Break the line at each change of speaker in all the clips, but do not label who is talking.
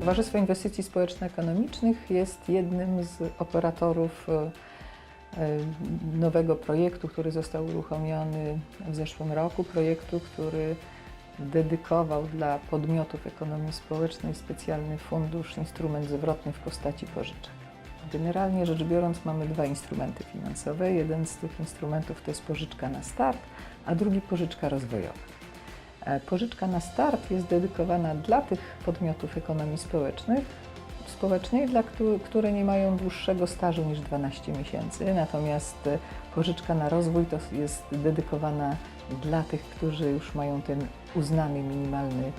Towarzystwo Inwestycji Społeczno-Ekonomicznych jest jednym z operatorów e, e, nowego projektu, który został uruchomiony w zeszłym roku. Projektu, który dedykował dla podmiotów ekonomii społecznej specjalny fundusz, instrument zwrotny w postaci pożyczek. Generalnie rzecz biorąc mamy dwa instrumenty finansowe. Jeden z tych instrumentów to jest pożyczka na start, a drugi pożyczka rozwojowa. E, Pożyczka na start jest dedykowana dla tych podmiotów ekonomii społecznych, społecznej, dla któ- które nie mają dłuższego stażu niż 12 miesięcy. Natomiast e, pożyczka na rozwój to jest dedykowana dla tych, którzy już mają ten uznany minimalny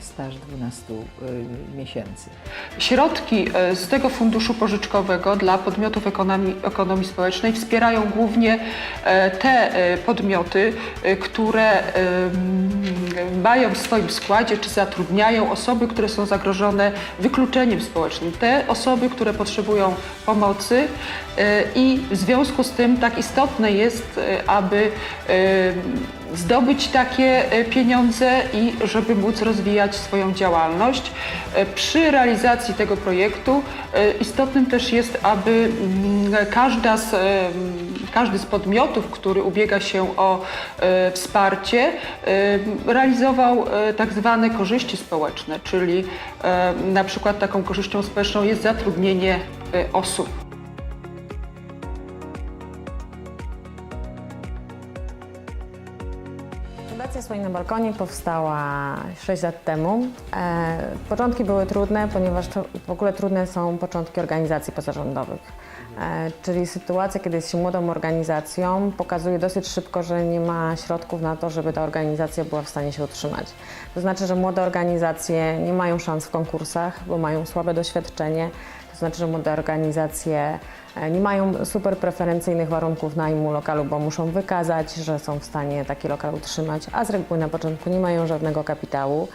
staż 12 e, miesięcy.
Środki e, z tego funduszu pożyczkowego dla podmiotów ekonomii, ekonomii społecznej wspierają głównie e, te e, podmioty, e, które mają w swoim składzie czy zatrudniają osoby, które są zagrożone wykluczeniem społecznym. Te osoby, które potrzebują pomocy i w związku z tym tak istotne jest, aby zdobyć takie e, pieniądze i żeby móc rozwijać swoją działalność. E, Przy realizacji tego projektu e, istotnym też jest, aby mm, każda z, każdy z podmiotów, który ubiega się o wsparcie, realizował tak zwane korzyści społeczne, czyli na przykład taką korzyścią społeczną jest zatrudnienie osób.
Fundacja Słoń na Balkonie powstała 6 lat temu. E, początki były trudne, ponieważ to- w ogóle trudne są początki organizacji pozarządowych. E, czyli sytuacja, kiedy jest się młodą organizacją, pokazuje dosyć szybko, że nie ma środków na to, żeby ta organizacja była w stanie się utrzymać. To znaczy, że młode organizacje nie mają szans w konkursach, bo mają słabe doświadczenie. To znaczy, że młode organizacje e, nie mają super preferencyjnych warunków najmu lokalu, bo muszą wykazać, że są w stanie taki lokal utrzymać, a z reguły na początku nie mają żadnego kapitału.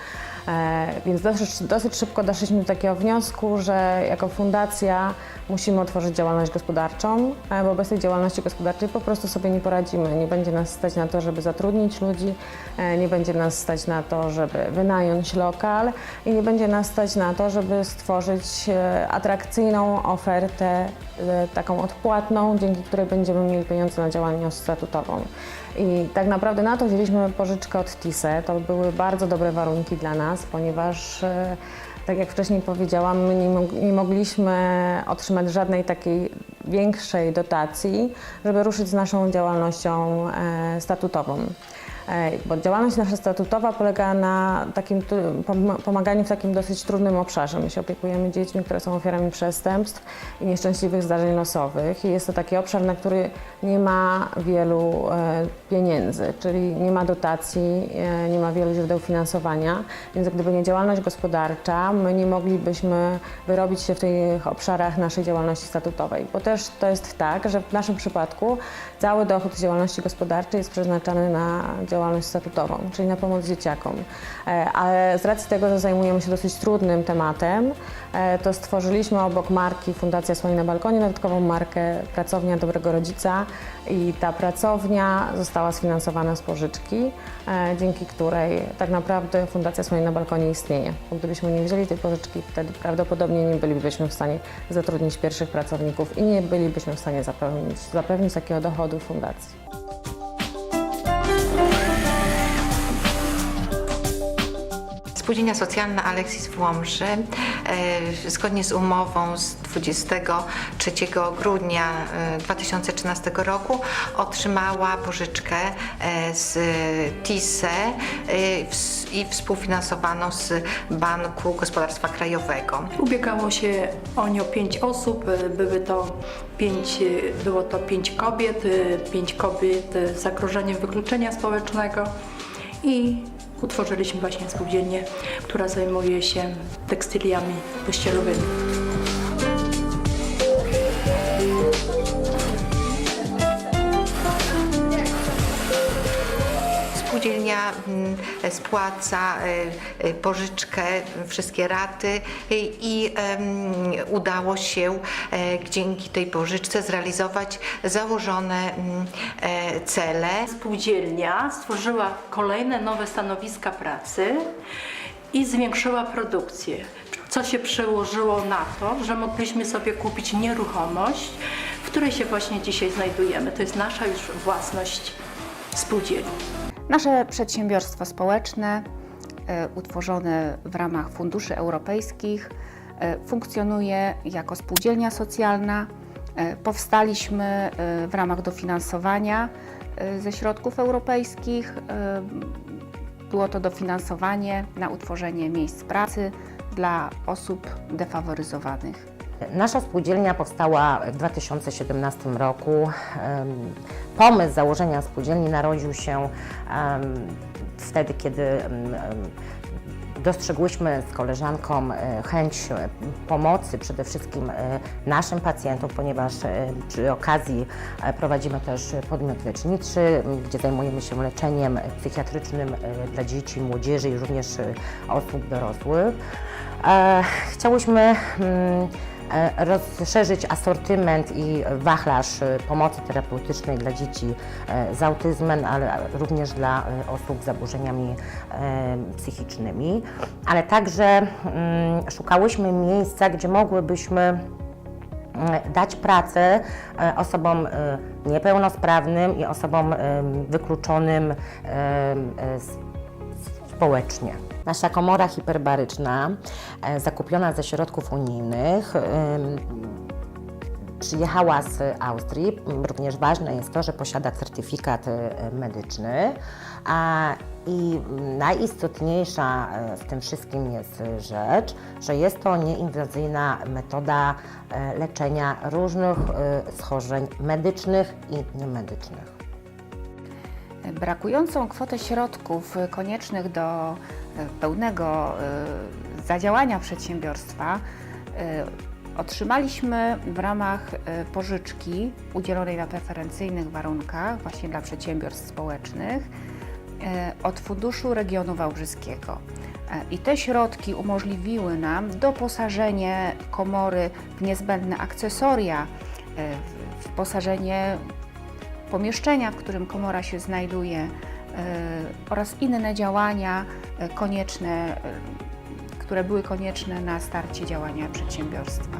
E, Więc dosyć, dosyć szybko doszliśmy do takiego wniosku, że jako fundacja musimy otworzyć działalność gospodarczą, e, bo bez tej działalności gospodarczej po prostu sobie nie poradzimy. Nie będzie nas stać na to, żeby zatrudnić ludzi, e, nie będzie nas stać na to, żeby wynająć lokal i nie będzie nas stać na to, żeby stworzyć atrakcyjną ofertę, taką odpłatną, dzięki której będziemy mieli pieniądze na działalność statutową. I tak naprawdę na to wzięliśmy pożyczkę od TISE. To były bardzo dobre warunki dla nas, ponieważ e, tak jak wcześniej powiedziałam, my nie, mog- nie mogliśmy otrzymać żadnej takiej większej dotacji, żeby ruszyć z naszą działalnością e, statutową. E, Bo działalność nasza statutowa polega na takim pomaganiu w takim dosyć trudnym obszarze. My się opiekujemy dziećmi, które są ofiarami przestępstw i nieszczęśliwych zdarzeń losowych. I jest to taki obszar, na który nie ma wielu e, pieniędzy, czyli nie ma dotacji, e, nie ma wielu źródeł finansowania. Więc gdyby nie działalność gospodarcza, my nie moglibyśmy wyrobić się w tych obszarach naszej działalności statutowej. Bo też to jest tak, że w naszym przypadku cały dochód z działalności gospodarczej jest przeznaczany na działalność statutową, czyli na pomoc dzieciakom. Ale z racji tego, że zajmujemy się dosyć trudnym tematem, e, to stworzyliśmy obok marki Fundacja Słoń na Balkonie dodatkową markę Pracownia Dobrego Rodzica i ta pracownia została sfinansowana z pożyczki, e, dzięki której tak naprawdę Fundacja Słoń na Balkonie istnieje. Bo gdybyśmy nie wzięli tej pożyczki, wtedy prawdopodobnie nie bylibyśmy w stanie zatrudnić pierwszych pracowników i nie bylibyśmy w stanie zapewnić, zapewnić takiego dochodu fundacji.
Spółdzielnia Socjalna Aleksis w Łomży e, zgodnie z umową z 23 grudnia e, 2013 roku otrzymała pożyczkę e, z TISE e, i współfinansowaną z Banku Gospodarstwa Krajowego.
Ubiegało się o nią pięć osób, były to pięć, było to pięć kobiet, pięć kobiet z zagrożeniem wykluczenia społecznego i utworzyliśmy właśnie spółdzielnię, która zajmuje się tekstyliami pościelowymi.
Spółdzielnia mm, spłaca e, e, pożyczkę, wszystkie raty i udało się e, dzięki tej pożyczce zrealizować założone mm, e, cele.
Spółdzielnia stworzyła kolejne nowe stanowiska pracy i zwiększyła produkcję. co się przełożyło na to, że mogliśmy sobie kupić nieruchomość, w której się właśnie dzisiaj znajdujemy. To jest nasza już własność spółdzielni.
Nasze przedsiębiorstwo społeczne, e, utworzone w ramach funduszy europejskich, e, funkcjonuje jako spółdzielnia socjalna. E, Powstaliśmy w ramach dofinansowania ze środków europejskich. Było to dofinansowanie na utworzenie miejsc pracy dla osób defaworyzowanych.
Nasza spółdzielnia powstała w 2017 roku. Pomysł założenia spółdzielni narodził się wtedy, kiedy dostrzegłyśmy z koleżanką e, chęć e, pomocy przede wszystkim e, naszym pacjentom, ponieważ przy okazji prowadzimy też podmiot leczniczy, gdzie zajmujemy się leczeniem psychiatrycznym dla dzieci, młodzieży i również osób dorosłych. Chciałyśmy mm, rozszerzyć asortyment i wachlarz e, pomocy terapeutycznej dla dzieci e, z autyzmem, ale również dla e, osób z zaburzeniami e, psychicznymi, ale także mm, szukałyśmy miejsca, gdzie mogłybyśmy mm, dać pracę e, osobom e, niepełnosprawnym i osobom e, wykluczonym e, e, z społecznie. Nasza komora hiperbaryczna, e, zakupiona ze środków unijnych, przyjechała z Austrii. Również ważne jest to, że posiada certyfikat e, medyczny. A, I najistotniejsza e, w tym wszystkim jest rzecz, że jest to nieinwazyjna metoda e, leczenia różnych e, schorzeń medycznych i niemedycznych.
Brakującą kwotę środków koniecznych do e, pełnego e, zadziałania przedsiębiorstwa e, otrzymaliśmy w ramach pożyczki udzielonej na preferencyjnych warunkach właśnie dla przedsiębiorstw społecznych od Funduszu Regionu Wałbrzyskiego. I te środki umożliwiły nam doposażenie komory w niezbędne akcesoria, e, w- wyposażenie pomieszczenia, w którym komora się znajduje e, oraz inne działania e, konieczne, e, które były konieczne na starcie działania przedsiębiorstwa.